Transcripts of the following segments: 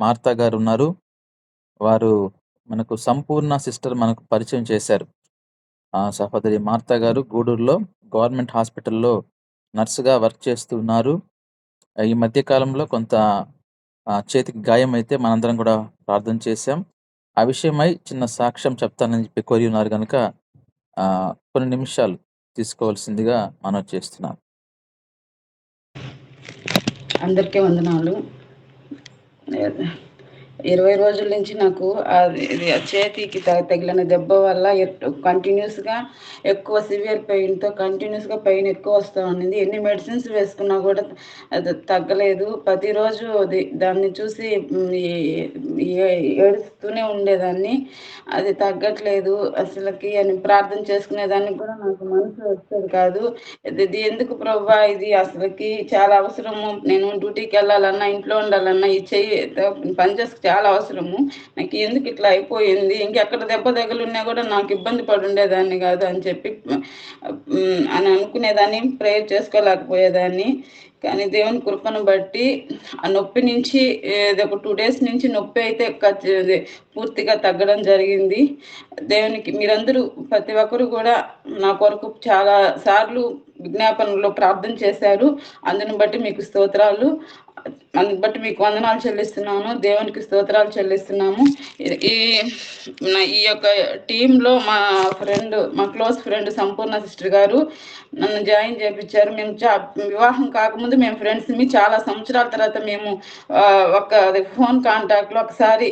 Martha గారు ఉన్నారు. వారు మనకు సంపూర్ణ సిస్టర్ మనకు పరిచయం చేశారు. ఆ సహోదరి మార్తా గారు గూడూరులో గవర్నమెంట్ హాస్పిటల్‌లో నర్స్‌గా వర్క్ చేస్తూ ఉన్నారు. ఈ మధ్య కాలంలో కొంత ఆహ్, చేతికి అయితే మనందరం కూడా ప్రార్థన చేశాం. ఆ విషయమై చిన్న సాక్ష్యం చెప్తానని చెప్పి కోరి ఉన్నారు గనుక ఆహ్, కొన్ని నిమిషాలు తీసుకోవాల్సిందిగా మనవి చేస్తున్నాను. అందరికీ వందనాలు. É. Né? ఇరవై రోజుల నుంచి నాకు అది చేతికి తగిలిన దెబ్బ వల్ల ఎట్ కంటిన్యూస్‌గా ఎక్కువ సివియర్ పెయిన్‌తో కంటిన్యూస్‌గా పెయిన్ ఎక్కువ వస్తూ ఉండింది. ఎన్ని మెడిసిన్స్ వేసుకున్నా కూడా అది తగ్గలేదు. ప్రతిరోజు అది దాన్ని చూసి ఏ ఏడుస్తూనే ఉండేదాన్ని. అది తగ్గట్లేదు అసలకి అని ప్రార్థన చేసుకునేదానికి కూడా నాకు మనసు వచ్చేది కాదు. ఇది ఎందుకు ప్రభా ఇది అసలకి చాలా అవసరము. నేను డ్యూటీకి వెళ్ళాలన్నా ఇంట్లో ఉండాలన్నా ఈ చెయ్యి పని చేసుకు చాలా అవసరము. నాకు ఎందుకు ఇట్లా అయిపోయింది. ఇంకెక్కడ దెబ్బ తగిలిన్నా కూడా నాకు ఇబ్బంది పడి ఉండేదాన్ని కాదు అని చెప్పి అని అనుకునేదాన్ని. ప్రేయర్ చేసుకోలేకపోయేదాన్ని. కానీ దేవుని కృపను బట్టి ఆ నొప్పి నుంచి ఒక టూ డేస్ నుంచి నొప్పి అయితే పూర్తిగా తగ్గడం జరిగింది. దేవునికి మీరందరూ ప్రతి ఒక్కరు కూడా నా కొరకు చాలా సార్లు విజ్ఞాపనలో ప్రార్థన చేశారు. అందుని బట్టి మీకు స్తోత్రాలు. అందుని బట్టి మీకు వందనాలు చెల్లిస్తున్నాను. దేవునికి స్తోత్రాలు చెల్లిస్తున్నాము. ఈ ఈ యొక్క టీంలో మా ఫ్రెండ్ మా క్లోజ్ ఫ్రెండ్ సంపూర్ణ సిస్టర్ గారు నన్ను జాయిన్ చేపించారు మేము చా వివాహం కాకముందు మేము ఫ్రెండ్స్ని చాలా సంవత్సరాల తర్వాత మేము ఒక ఫోన్ కాంటాక్ట్‌లో ఒకసారి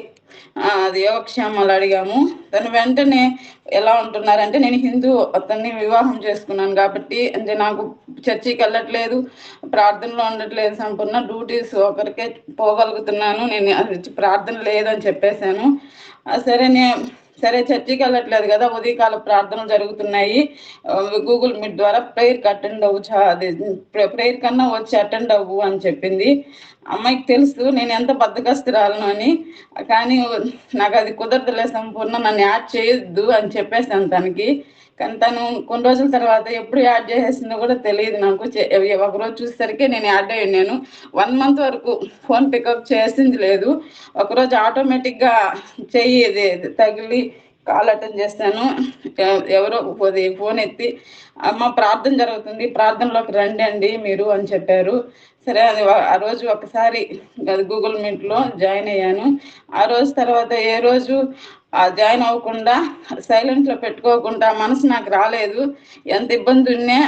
అది యోగక్షేమాలు అడిగాము. తను వెంటనే ఎలా ఉంటున్నారంటే నేను హిందూ అతన్ని వివాహం చేసుకున్నాను కాబట్టి అంటే నాకు చర్చికి వెళ్ళట్లేదు ప్రార్థనలో ఉండట్లేదు సంపూర్ణ. డ్యూటీస్ ఒకరికే పోగలుగుతున్నాను. నేను అది ప్రార్థన లేదని చెప్పేసాను. సరే నేను సరే చర్చికెళ్ళట్లేదు కదా! ఉదయకాల ప్రార్థనలు జరుగుతున్నాయి. గూగుల్ మీట్ ద్వారా ప్రేయర్‌కి అటెండ్ అవ్వు అది ప్రేయర్ కన్నా వచ్చి అటెండ్ అవ్వు అని చెప్పింది. అమ్మాయికి తెలుసు నేను ఎంత బద్ధకస్తురాలను అని. కానీ నాకు అది కుదరదులే సంపూర్ణ నన్ను యాడ్ చేయొద్దు అని చెప్పేసాను తనకి. కానీ తను కొన్ని రోజుల తర్వాత ఎప్పుడు యాడ్ చేసేసిందో కూడా తెలియదు నాకు. చె ఒకరోజు చూసేసరికి నేను యాడ్ అయ్యాను వన్ మంత్ వరకు ఫోన్ పికప్ చేసింది లేదు. ఒకరోజు ఆటోమేటిక్‌గా చెయ్యి తగిలి కాల్ అటెండ్ చేస్తాను ఎవరో అది ఫోన్ ఎత్తి అమ్మ ప్రార్థన జరుగుతుంది. ప్రార్థనలోకి రండి అండి మీరు అని చెప్పారు. సరే అది ఆ రోజు ఒకసారి అది గూగుల్ మీట్‌లో జాయిన్ అయ్యాను. ఆ రోజు తర్వాత ఏ రోజు జాయిన్ అవ్వకుండా సైలెంట్‌లో పెట్టుకోకుండా మనసు నాకు రాలేదు. ఎంత ఇబ్బంది ఉన్నా,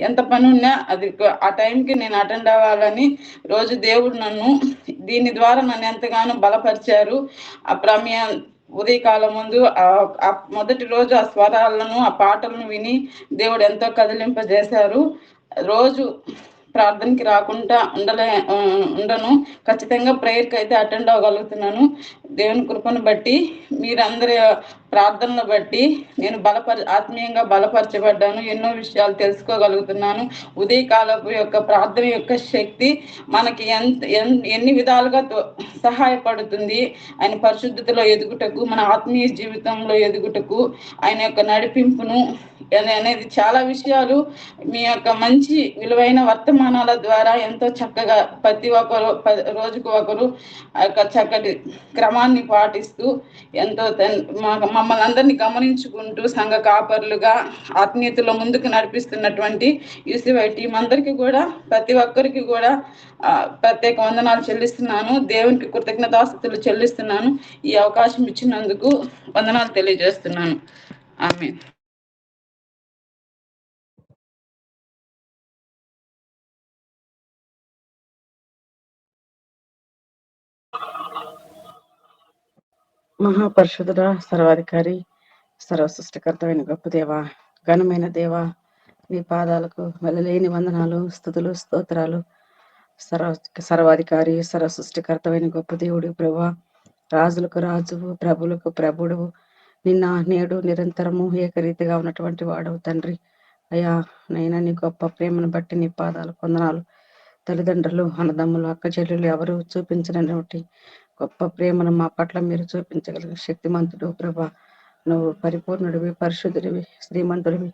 ఎంత పని ఉన్నా అది ఆ టైంకి నేను అటెండ్ అవ్వాలని రోజు దేవుడు నన్ను దీని ద్వారా నన్ను ఎంతగానో బలపరిచారు. ఆ ప్రమేయం ఉదయకాలం ముందు ఆ మొదటి రోజు ఆ స్వరాలను, ఆ పాటలను విని దేవుడు ఎంతో కదిలింపజేశారు. రోజు ప్రార్థనకి రాకుండా ఉండలే ఉండను. ఖచ్చితంగా అయితే అటెండ్ అవ్వగలుగుతున్నాను. దేవుని కృపను బట్టి మీరందరి ప్రార్థనలు బట్టి నేను బలపర ఆత్మీయంగా బలపరచబడ్డాను. ఎన్నో విషయాలు తెలుసుకోగలుగుతున్నాను. ఉదయకాలపు యొక్క ప్రార్థన యొక్క శక్తి మనకి ఎంత ఎన్ని విధాలుగా తో సహాయపడుతుంది. ఆయన పరిశుద్ధతలో ఎదుగుటకు, మన ఆత్మీయ జీవితంలో ఎదుగుటకు, ఆయన యొక్క నడిపింపును అనేది చాలా విషయాలు మీ యొక్క మంచి విలువైన వర్తమానాల ద్వారా ఎంతో చక్కగా ప్రతి ఒక్కరు రోజుకు ఒకరు ఆ యొక్క చక్కటి క్రమాన్ని పాటిస్తూ ఎంతో మా మమ్మల్ని అందరినీ గమనించుకుంటూ సంఘ కాపరులుగా ఆత్మీయతలో ముందుకు నడిపిస్తున్నటువంటి యూసీవై టీం అందరికీ కూడా ప్రతి ఒక్కరికి కూడా ప్రత్యేక వందనాలు చెల్లిస్తున్నాను. దేవునికి కృతజ్ఞతాస్తులు చెల్లిస్తున్నాను. ఈ అవకాశం ఇచ్చినందుకు వందనాలు తెలియజేస్తున్నాను. ఆమె మహాపరిషుధుడ సర్వాధికారి సర్వసృష్టికర్తమైన గొప్ప దేవ ఘనమైన దేవ నీ పాదాలకు వెళ్ళలేని వందనాలు స్థుతులు స్తోత్రాలు. సర్వ సర్వాధికారి సర్వసృష్టికర్తమైన గొప్ప దేవుడు ప్రభు రాజులకు రాజువు ప్రభులకు ప్రభుడు నిన్న నేడు నిరంతరము ఏకరీతిగా ఉన్నటువంటి వాడవు తండ్రి. అయ్యా నైనా నీ గొప్ప ప్రేమను బట్టి నీ పాదాలు కొందనాలు తల్లిదండ్రులు అన్నదమ్ములు అక్క చెల్లెలు ఎవరు చూపించినటువంటి గొప్ప ప్రేమను మా పట్ల మీరు చూపించగలిగిన శక్తిమంతుడు ప్రభా. నువ్వు పరిపూర్ణుడివి పరిశుద్ధుడివి శ్రీమంతుడివి.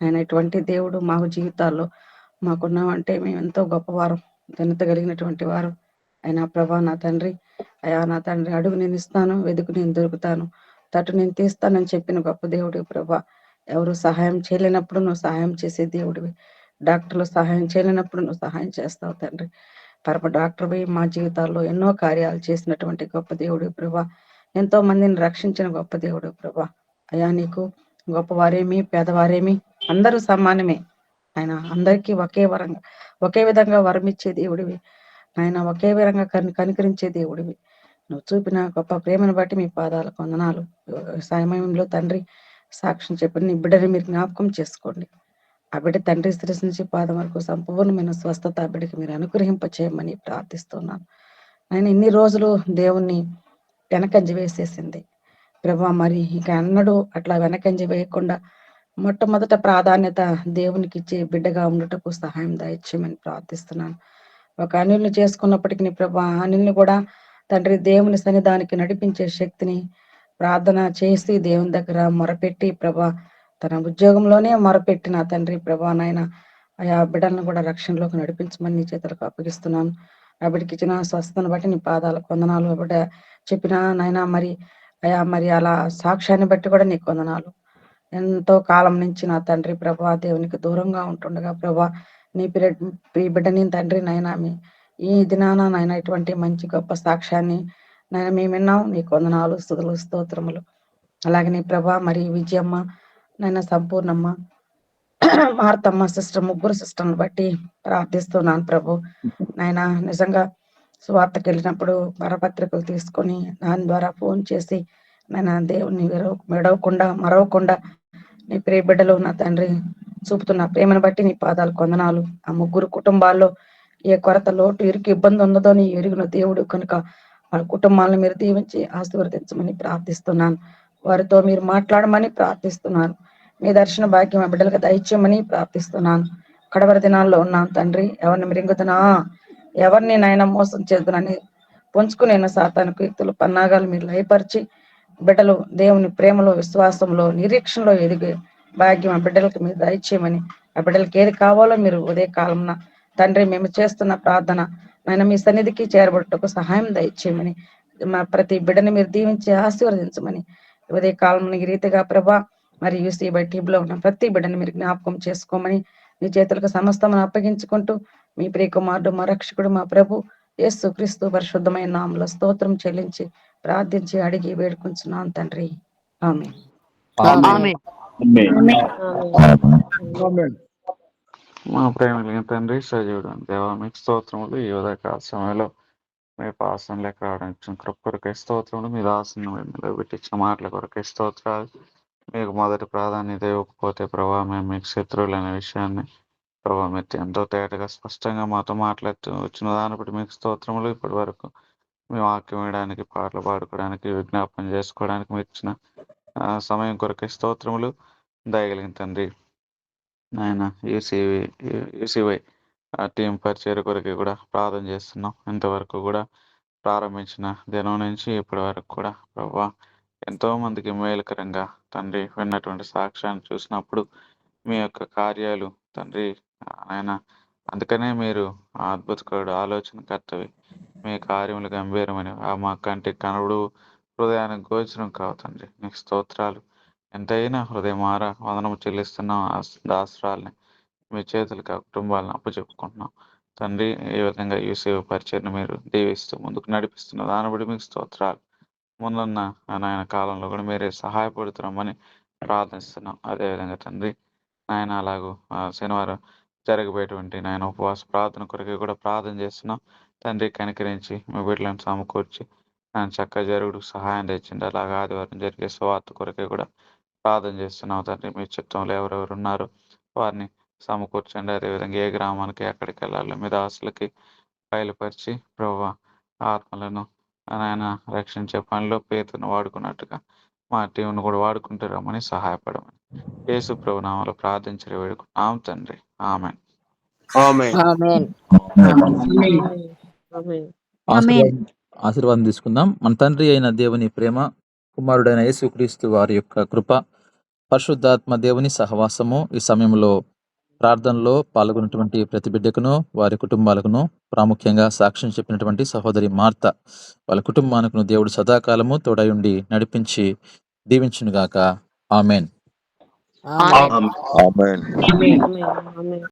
ఆయన ఇటువంటి దేవుడు మా జీవితాల్లో మాకున్నామంటే మేము ఎంతో గొప్పవారం ఘనత కలిగినటువంటి వారు. ఆయన ప్రభా నా తండ్రి అయా నా తండ్రి అడుగు నేను ఇస్తాను వెతుకు నేను దొరుకుతాను. తటు నేను తీస్తానని చెప్పిన గొప్ప దేవుడి ప్రభా. ఎవరు సహాయం చేయలేనప్పుడు నువ్వు సహాయం చేసే దేవుడివి. డాక్టర్లు సహాయం చేయలేనప్పుడు నువ్వు సహాయం చేస్తావు తండ్రి. పరమ డాక్టర్వి మా జీవితాల్లో ఎన్నో కార్యాలు చేసినటువంటి గొప్ప దేవుడు ప్రభా. ఎంతో మందిని రక్షించిన గొప్ప దేవుడు ప్రభా. అయా నీకు గొప్పవారేమి పేదవారేమి అందరూ సమానమే. ఆయన అందరికీ ఒకే వరంగా ఒకే విధంగా వరం ఇచ్చే దేవుడివి. ఆయన ఒకే విధంగా కని కనికరించే దేవుడివి. నువ్వు చూపిన గొప్ప ప్రేమను బట్టి మీ పాదాల కొందనాలు సమయంలో తండ్రి సాక్ష్యం చెప్పి నీ బిడ్డని మీరు జ్ఞాపకం చేసుకోండి. ఆ బిడ్డ తండ్రి స్త్రీ నుంచి పాదం వరకు సంపూర్ణమైన స్వస్థత ఆ బిడ్డకి మీరు అనుగ్రహింప చేయమని ప్రార్థిస్తున్నాను. ఆయన ఇన్ని రోజులు దేవుణ్ణి వెనకంజ వేసేసింది. ప్రభా మరి ఇక అన్నడు అట్లా వెనకంజ వేయకుండా మొట్టమొదట ప్రాధాన్యత దేవునికి ఇచ్చే బిడ్డగా ఉండటకు సహాయం దయచేయమని ప్రార్థిస్తున్నాను. ఒక అనిల్ని చేసుకున్నప్పటికీ ప్రభా అనిల్ని కూడా తండ్రి దేవుని సన్నిధానికి నడిపించే శక్తిని ప్రార్థన చేసి దేవుని దగ్గర మొరపెట్టి ప్రభా తన ఉద్యోగంలోనే మొరపెట్టిన తండ్రి ప్రభా నాయన ఆయా బిడ్డలను కూడా రక్షణలోకి నడిపించమని నీ చేతులకు అప్పగిస్తున్నాను. ఆ బిడ్డకి ఇచ్చిన స్వస్థతను బట్టి నీ పాదాల కొందనాలు ఆ బిడ్డ చెప్పిన నాయన మరి అయా మరి అలా సాక్ష్యాన్ని బట్టి కూడా నీకు వందనాలు. ఎంతో కాలం నుంచి నా తండ్రి ప్రభా దేవునికి దూరంగా ఉంటుండగా ప్రభా నీ పిర ఈ బిడ్డని తండ్రి నాయన మీ ఈ దినాన నాయన ఇటువంటి మంచి గొప్ప సాక్ష్యాన్ని నాయన మేము విన్నాం. నీ కొందనాలు స్థుతులు స్తోత్రములు. అలాగే నీ ప్రభా మరి విజయమ్మ నాయన సంపూర్ణమ్మ. మార్తమ్మ సిస్టర్ ముగ్గురు సిస్టర్ని బట్టి ప్రార్థిస్తున్నాను ప్రభు. నాయన నిజంగా సువార్తకి వెళ్ళినప్పుడు వరపత్రికలు తీసుకొని దాని ద్వారా ఫోన్ చేసి నాయన దేవుని విడవకుండా మెడవకుండా మరవకుండా నీ ప్రియ బిడ్డలు నా తండ్రి చూపుతున్న ప్రేమను బట్టి నీ పాదాలు కొందనాలు. ఆ ముగ్గురు కుటుంబాల్లో ఏ కొరత లోటు ఇరుకు ఇబ్బంది ఉన్నదో నీ ఎరుగున దేవుడు కనుక వాళ్ళ కుటుంబాలను మీరు దీవించి ఆశీర్వదించమని ప్రార్థిస్తున్నాను. వారితో మీరు మాట్లాడమని ప్రార్థిస్తున్నాను. మీ దర్శన భాగ్యం బిడ్డలకు దయచేయమని ప్రార్థిస్తున్నాను. కడవర దినాల్లో ఉన్నాను తండ్రి. ఎవరిని మిరింగుతున్నా? ఎవరిని నాయన మోసం చేద్దునని పొంచుకునే సాతానికి వ్యక్తులు పన్నాగాలు మీరు లయపరిచి బిడ్డలు దేవుని ప్రేమలో విశ్వాసంలో నిరీక్షణలో ఎదిగే భాగ్యం ఆ బిడ్డలకు మీరు దయచేయమని ఆ బిడ్డలకి ఏది కావాలో మీరు ఉదయ కాలంన తండ్రి మేము చేస్తున్న ప్రార్థన నాయన మీ సన్నిధికి చేరబడటకు సహాయం దయచేయమని మా ప్రతి బిడ్డని మీరు దీవించి ఆశీర్వదించమని ఉదయ కాలం ఈ రీతిగా ప్రభా మరి యూసీ బై టీంలో ఉన్న ప్రతి బిడ్డని మీరు జ్ఞాపకం చేసుకోమని మీ చేతులకు సమస్తమును అప్పగించుకుంటూ మీ ప్రియ కుమారుడు మా రక్షకుడు మా ప్రభు యేసు క్రీస్తు పరిశుద్ధమైన నామములో స్తోత్రం చెల్లించి ప్రార్థించి అడిగి వేడుకుంటున్నాను తండ్రి. ఆమె. మా ప్రేమ తండ్రి సజీవుడు దేవ మీకు స్తోత్రములు ఈ ఉదయకాల సమయంలో. మీ పాసం లెక్క రావడానికి ఇచ్చిన కృప కొరకే స్తోత్రములు మీ దాసుని మీద మాటల కొరకే స్తోత్రాలు? మీకు మొదటి ప్రాధాన్యత ఇవ్వకపోతే ప్రభావ మేము మీకు శత్రువులు అనే విషయాన్ని ప్రభావ మీరు ఎంతో తేటగా స్పష్టంగా మాతో మాట్లాడుతూ వచ్చిన దాన్ని బట్టి మీకు స్తోత్రములు ఇప్పటి వరకు మీ వాక్యం వేయడానికి పాటలు పాడుకోవడానికి విజ్ఞాపన చేసుకోవడానికి మీరు ఇచ్చిన సమయం కొరకే స్తోత్రములు? దయగలిగిన తండ్రి నాయన యూసీవీ యూసీవై ఆ టీం పరిచయ కొరకు కూడా ప్రార్థన చేస్తున్నాం. ఇంతవరకు కూడా ప్రారంభించిన దినం నుంచి ఇప్పటి వరకు కూడా ప్రభా ఎంతో మందికి మేలుకరంగా తండ్రి విన్నటువంటి సాక్ష్యాన్ని చూసినప్పుడు మీ యొక్క కార్యాలు తండ్రి ఆయన అందుకనే మీరు అద్భుతకుడు అద్భుతకరుడు ఆలోచనకర్తవి. మీ కార్యములు గంభీరమని ఆ మా కంటికి కనబడు హృదయానికి గోచరం కావు తండ్రి. నీకు స్తోత్రాలు. ఎంతైనా హృదయమార వందనము చెల్లిస్తున్నాం ఆ దాసరాల్ని. మీ చేతులకి ఆ కుటుంబాలను అప్పచెప్పుకుంటున్నాం. తండ్రి ఏ విధంగా ఈ సేవ పరిచయను మీరు దీవిస్తూ ముందుకు నడిపిస్తున్న దాన్ని బట్టి మీకు స్తోత్రాలు. ముందున్న ఆ నాయన కాలంలో కూడా మీరే సహాయపడుతున్నామని ప్రార్థిస్తున్నాం. అదేవిధంగా తండ్రి నాయన అలాగూ ఆ శనివారం జరగబోయేటువంటి నాయన ఉపవాస ప్రార్థన కొరకు కూడా ప్రార్థన చేస్తున్నాం. తండ్రి కనికరించి మీ బిడ్డలను సమకూర్చి ఆయన చక్కగా జరుగుడు సహాయం తెచ్చింది అలాగే ఆదివారం జరిగే స్వార్థ కొరకే కూడా ప్రార్థన చేస్తున్నాం తండ్రి. మీ చిత్తంలో ఎవరెవరు ఉన్నారో వారిని సమకూర్చండి. అదేవిధంగా ఏ గ్రామానికి ఎక్కడికి వెళ్ళాలో మీ దాసులకి బయలుపరిచి ప్రభు ఆత్మలను ఆయన రక్షించే పనిలో పేతును వాడుకున్నట్టుగా మా టీంను కూడా వాడుకుంటారమని సహాయపడమని. యేసు ప్రభు నామలో ప్రార్థించి వేడుకున్నాం తండ్రి. ఆమె ఆమేన్. ఆమేన్. ఆశీర్వాదం ఆశీర్వాదం తీసుకుందాం. మన తండ్రి అయిన దేవుని ప్రేమ కుమారుడైన యేసుక్రీస్తు వారి యొక్క కృప పరిశుద్ధాత్మ దేవుని సహవాసము ఈ సమయంలో ప్రార్థనలో పాల్గొన్నటువంటి ప్రతి బిడ్డకును వారి కుటుంబాలకును ప్రాముఖ్యంగా సాక్ష్యం చెప్పినటువంటి సహోదరి మార్త వాళ్ళ కుటుంబానికి దేవుడు సదాకాలము తోడయుండి నడిపించి దీవించునుగాక. Amen. Amen. Amen. Amen. Amen.